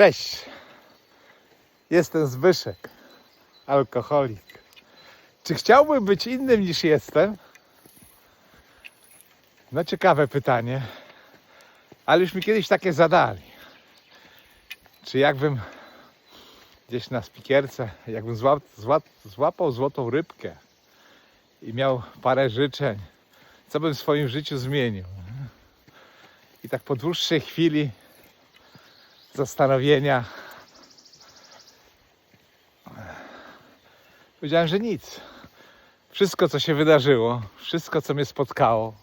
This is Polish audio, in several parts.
Cześć. Jestem Zbyszek, alkoholik. Czy chciałbym być innym niż jestem? No ciekawe pytanie. Ale już mi kiedyś takie zadali. Czy jakbym gdzieś na spikierce, jakbym złap, złap, złapał złotą rybkę i miał parę życzeń, co bym w swoim życiu zmienił? I tak po dłuższej chwili zastanowienia powiedziałem, że nic. Wszystko, co się wydarzyło, wszystko, co mnie spotkało,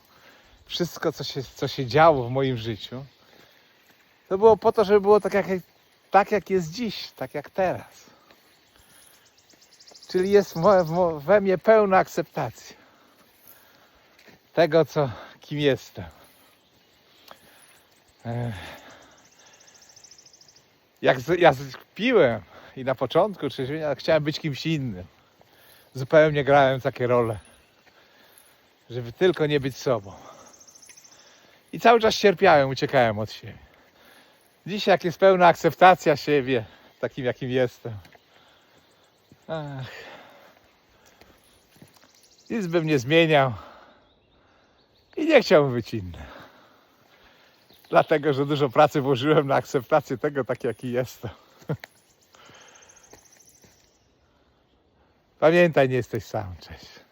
wszystko, co się, co się działo w moim życiu, to było po to, żeby było tak jak, tak, jak jest dziś, tak jak teraz. Czyli jest we mnie pełna akceptacja tego, co, kim jestem. Ech. Jak z, ja piłem i na początku trzeźwienia chciałem być kimś innym. Zupełnie grałem takie role, żeby tylko nie być sobą. I cały czas cierpiałem, uciekałem od siebie. Dzisiaj, jak jest pełna akceptacja siebie, takim jakim jestem. Ach. Nic bym nie zmieniał i nie chciałbym być inny. Dlatego, że dużo pracy włożyłem na akceptację tego, tak jaki jestem. Pamiętaj, nie jesteś sam. Cześć.